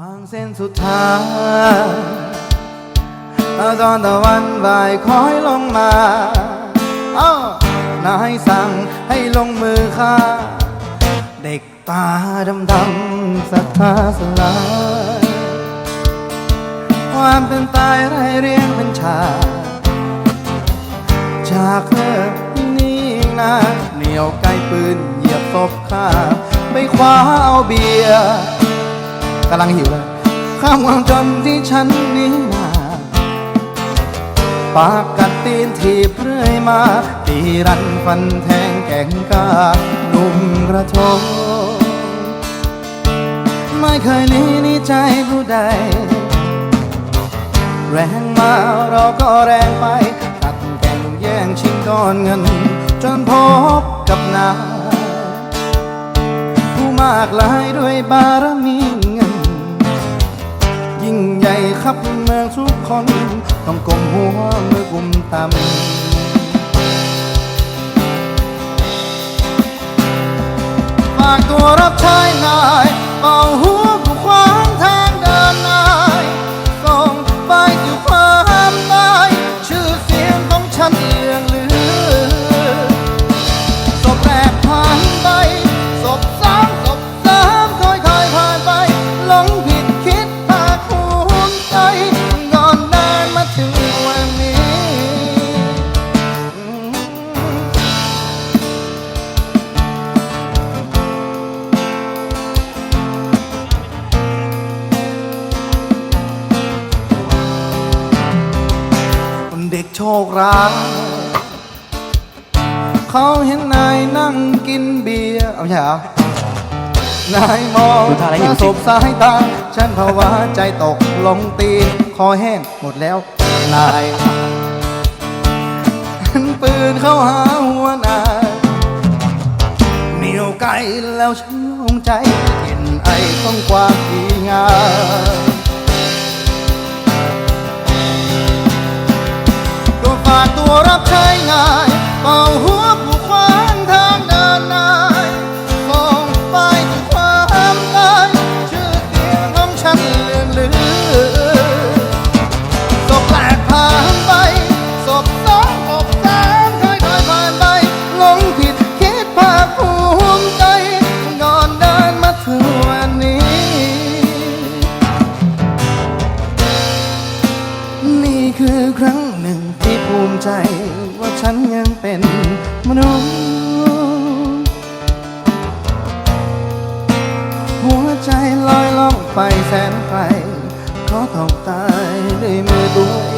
ฟังเส้นสุดท้ายตอนตะวันบ่ายคอยลงมาอ้านายสั่งให้ลงมือฆ่า เด็กตาดำๆศรัทธาสลายความเป็นตายไรเรียงเป็นฉากจากเธอนี่นาเหนียวไกลปืนเหยียบศพข้าไปคว้าเอาเบียร์ำลังหิวเลยข้ามวังจนที่ฉันนี้นาปากกัดตีนถีเรื่อยมา ตีรันฟันแทงแก่งกาหนุ่มกระทงไม่เคยนีนี่ใจผู้ใด แรงมาเราก็แรงไปตัดแก่งแย่งชิงก้อนเงิน จนพบกับนายผู้มากลายด้วยบารมี ใหญ่ครับเมืองทุกคน ต้องก้มหัวมือกุมต่ำฝากตัวรับใช้นายเป่าหั เด็กโชคร้ายเขาเห็นนายนั่งกินเบียร์เอาไม่ใช่เหรอนายมองดูท่าแล้วหิวศสิพสายตา ฉันภาวะใจตกลงตีนคอแห้งหมดแล้วนายหันปืนเข้าหาหัวนายเหนียวไกลแล้วฉันลงใจเห็นไอ้ต้องความดีงาม ora ใจว่าฉันยังเป็นมนุษย์ หัวใจลอยล่องไปแสนไกลขอตกตายด้วยมือตัว